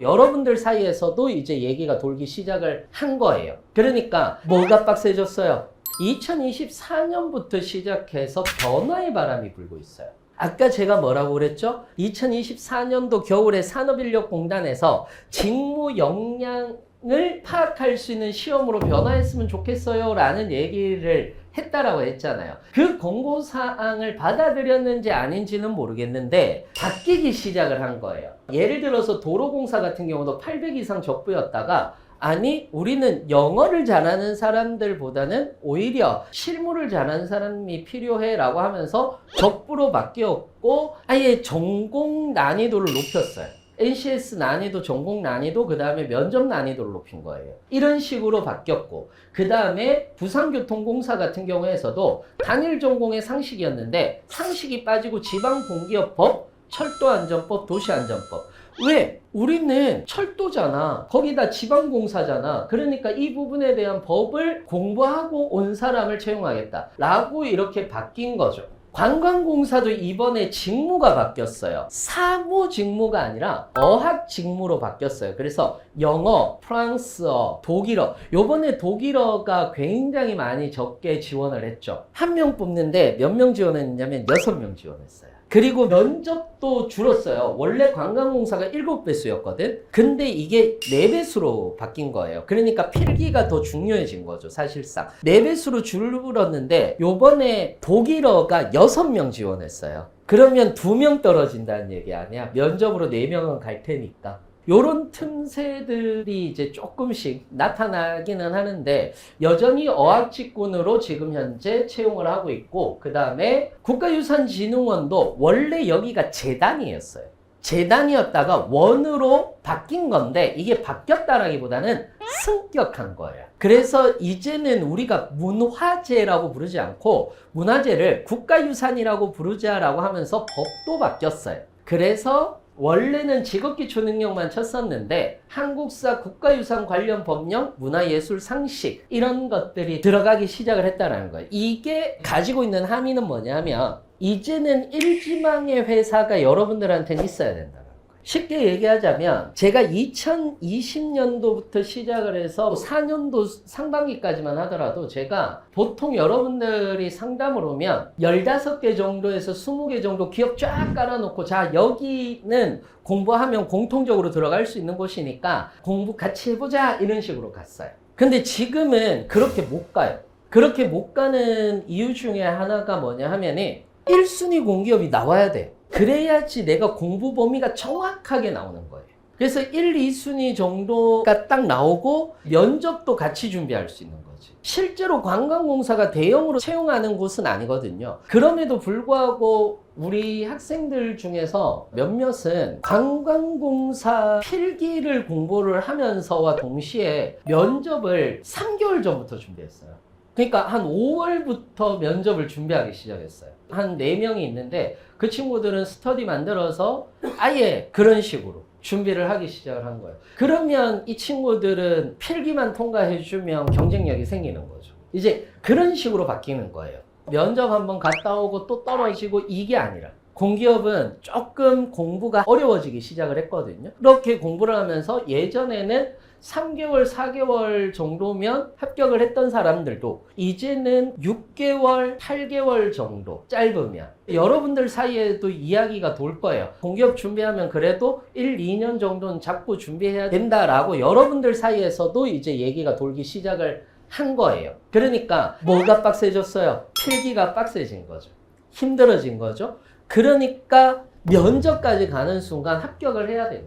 여러분들 사이에서도 이제 얘기가 돌기 시작을 한 거예요. 그러니까 뭐가 빡세졌어요? 2024년부터 시작해서 변화의 바람이 불고 있어요. 아까 제가 뭐라고 그랬죠? 2024년도 겨울에 산업인력공단에서 직무 역량을 파악할 수 있는 시험으로 변화했으면 좋겠어요 라는 얘기를 했다라고 했잖아요. 그 공고사항을 받아들였는지 아닌지는 모르겠는데 바뀌기 시작을 한 거예요. 예를 들어서 도로공사 같은 경우도 800 이상 적부였다가 아니 우리는 영어를 잘하는 사람들보다는 오히려 실무를 잘하는 사람이 필요해 라고 하면서 적부로 바뀌었고 아예 전공 난이도를 높였어요. NCS 난이도, 전공 난이도, 그 다음에 면접 난이도를 높인 거예요. 이런 식으로 바뀌었고, 그 다음에 부산교통공사 같은 경우에서도 단일 전공의 상식이었는데, 상식이 빠지고 지방공기업법, 철도안전법, 도시안전법. 왜? 우리는 철도잖아. 거기다 지방공사잖아. 그러니까 이 부분에 대한 법을 공부하고 온 사람을 채용하겠다. 라고 이렇게 바뀐 거죠. 관광공사도 이번에 직무가 바뀌었어요. 사무 직무가 아니라 어학 직무로 바뀌었어요. 그래서 영어, 프랑스어, 독일어. 요번에 독일어가 굉장히 많이 적게 지원을 했죠. 한 명 뽑는데 몇 명 지원했냐면 여섯 명 지원했어요. 그리고 면접도 줄었어요. 원래 관광공사가 7배수였거든? 근데 이게 4배수로 바뀐 거예요. 그러니까 필기가 더 중요해진 거죠, 사실상. 4배수로 줄었는데, 요번에 독일어가 6명 지원했어요. 그러면 2명 떨어진다는 얘기 아니야? 면접으로 4명은 갈 테니까. 요런 틈새들이 이제 조금씩 나타나기는 하는데 여전히 어학직군으로 지금 현재 채용을 하고 있고 그 다음에 국가유산진흥원도 원래 여기가 재단이었어요. 재단이었다가 원으로 바뀐 건데 이게 바뀌었다라기보다는 승격한 거예요. 그래서 이제는 우리가 문화재라고 부르지 않고 문화재를 국가유산이라고 부르자라고 하면서 법도 바뀌었어요. 그래서 원래는 직업기초 능력만 쳤었는데 한국사 국가유산 관련 법령, 문화예술 상식 이런 것들이 들어가기 시작을 했다는 거예요. 이게 가지고 있는 함의는 뭐냐면 이제는 일지망의 회사가 여러분들한테는 있어야 거예요. 쉽게 얘기하자면 제가 2020년도부터 시작을 해서 4년도 상반기까지만 하더라도 제가 보통 여러분들이 상담을 오면 15개 정도에서 20개 정도 기업 쫙 깔아놓고 자 여기는 공부하면 공통적으로 들어갈 수 있는 곳이니까 공부 같이 해보자 이런 식으로 갔어요. 근데 지금은 그렇게 못 가요. 그렇게 못 가는 이유 중에 하나가 뭐냐 하면은 1순위 공기업이 나와야 돼. 그래야지 내가 공부 범위가 정확하게 나오는 거예요. 그래서 1, 2순위 정도가 딱 나오고 면접도 같이 준비할 수 있는 거지. 실제로 관광공사가 대형으로 채용하는 곳은 아니거든요. 그럼에도 불구하고 우리 학생들 중에서 몇몇은 관광공사 필기를 공부를 하면서와 동시에 면접을 3개월 전부터 준비했어요. 그러니까 한 5월부터 면접을 준비하기 시작했어요. 한 4명이 있는데 그 친구들은 스터디 만들어서 아예 그런 식으로 준비를 하기 시작을 한 거예요. 그러면 이 친구들은 필기만 통과해주면 경쟁력이 생기는 거죠. 이제 그런 식으로 바뀌는 거예요. 면접 한번 갔다 오고 또 떨어지고 이게 아니라 공기업은 조금 공부가 어려워지기 시작을 했거든요. 그렇게 공부를 하면서 예전에는 3개월, 4개월 정도면 합격을 했던 사람들도 이제는 6개월, 8개월 정도 짧으면 여러분들 사이에도 이야기가 돌 거예요. 공기업 준비하면 그래도 1, 2년 정도는 잡고 준비해야 된다라고 여러분들 사이에서도 이제 얘기가 돌기 시작을 한 거예요. 그러니까 뭐가 빡세졌어요? 필기가 빡세진 거죠. 힘들어진 거죠. 그러니까 면접까지 가는 순간 합격을 해야 돼요.